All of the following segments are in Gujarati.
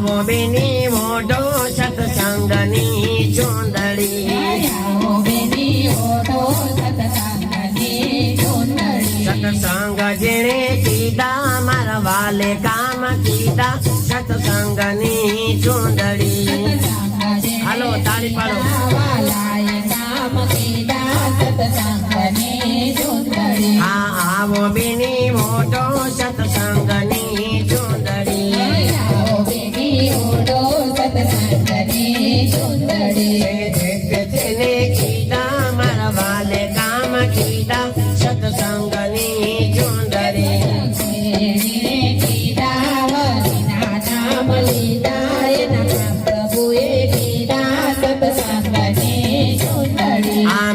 આવો બેની મોઢો સત્સંગની ચૂંદડી. સતસંગ જેણે કીધા, મારા વાલે કામ કીધા, સતસંગની ચૂંદડી હાલો, તાળી પાડો વાલાએ કામ કીધા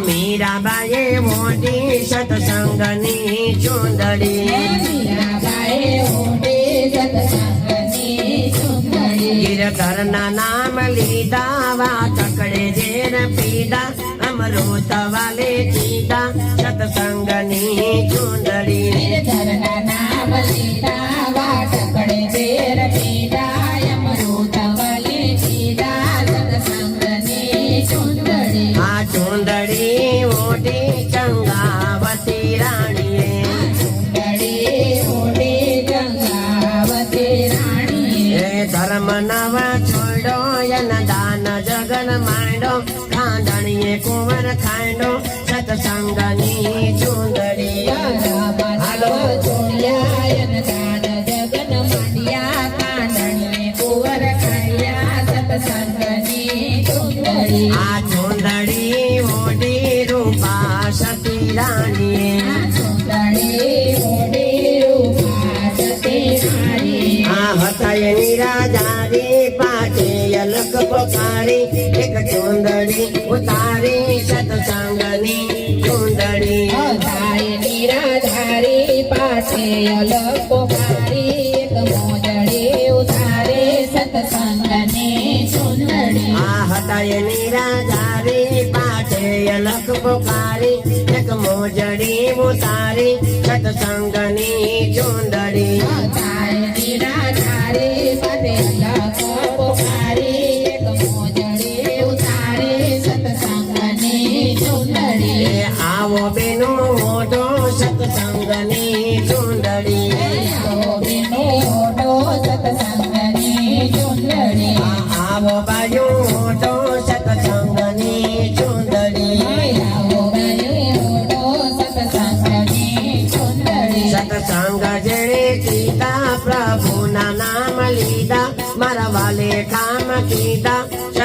મીરાબાઈએ મોટી સતસંગની ચૂંદડી ગિરધરના નામ લીધા વા ચકડે ઝેર પીધા અમૃત વાલે કીધા સત્સંગની ચૂંદડી ઘરના નામ લીધા વાટકડે ઝેર કુંવર ખાંડો સત્સંગની ચૂંદડી હાલો ચોળિયા યન દાન જગન માંડ્યા કાંડણીએ કુંવર ખાયા સતસંગની ચૂંદડી. આ ચૂંદડી મોટી રૂપા સતી રાણીએ ચૂંદડી ઓઢે રૂપા સતી રાણીએ. આ હતા એની રાજારી પાટે અલક પોકારી એક ચૂંદડી, ઉતારી સત્સંગની ચૂંદડી અધાય નિરાધારી પાછે અલકો પારી એક મોજડી ઉતારે સતસંગની ચૂંદડી. આ હતા એની રાજારી પાટે અલક પોકારી નિરાધારી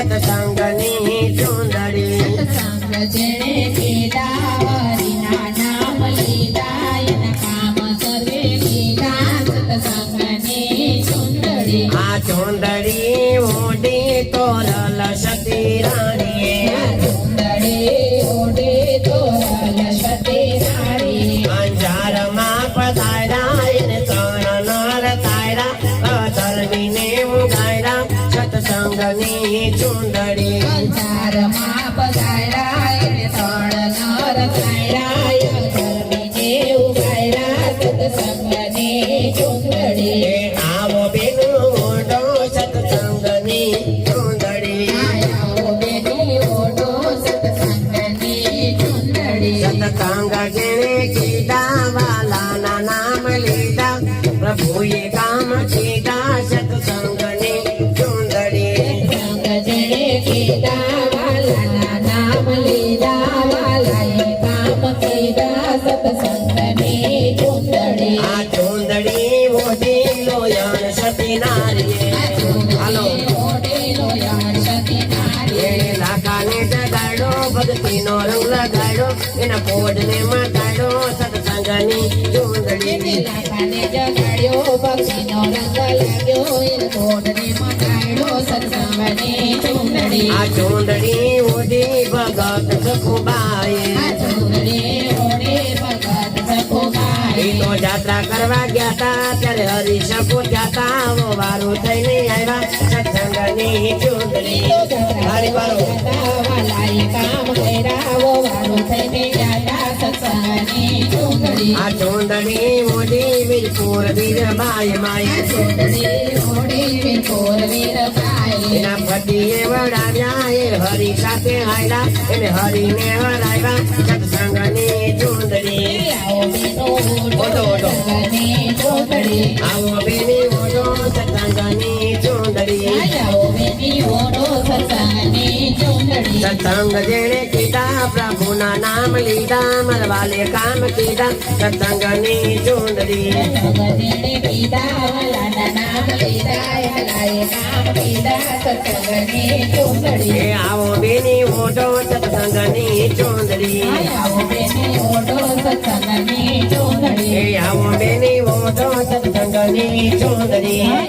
સત્સંગની ચૂંદડી સત્સંગ જેણે કીધા હરિના નામ લીધા એના કામ સર્વે કીધા સત્સંગની ચૂંદડી. આ ચૂંદડી મોટી તોરલ સતી લીધા પ્રભુએ કામ કીધા સત્સંગની ચૂંદડી જેણે કીધા વાલાના નામ લીધા વાલાએ કામ કીધા સત્સંગની ચૂંદડી. આ ચૂંદડી મોટી લોયણ સતી નારીએ હાલો ઓઢેલો યાર સતી નારી. લાકાને જગાડો ભક્તિનો રંગ લગાડો એના પોડને આ ચૂંદડી ઓઢી ભગત સખુબાએ આ ચૂંદડી ઓઢે ભગત સખુબાઈ. એ તો જાત્રા કરવા ગયા તા ત્યારે હરીશ પૂછ્યા તા વો વારું થઈને આવ્યા સત્સંગની ચૂંદડી હારી પાડો વાલાએ કામ કર્યા વો વારું થઈને ગયા સત્સંગની સત્સંગની ચૂંદડી આ ચૂંદડી મોટી ઓઢી વિરપુર વીરબાઈ એના પતિએ વડાવ્યા એ હરી સાથે હાયલા એને હરીને હરાવ્યા સત્સંગની ઓઢો. સત્સંગની ચૂંદડી આવો બેની ઓઢો સત્સંગની ચૂંદડી સત્સંગ કીધા પ્રભુના નામ લીધા મરવાલે કામ કીધા સત્સંગની ચૂંદડી સત્સંગને કીધા વલાના નામ લીધા એલાએ નામ કીધા સત્સંગની ચૂંદડી એ આવો બેની ઓઢો સત્સંગની ચૂંદડી આવો બેની ઓઢો સત્સંગની ચૂંદડી એ આવો બેની ઓઢો સત્સંગની ચૂંદડી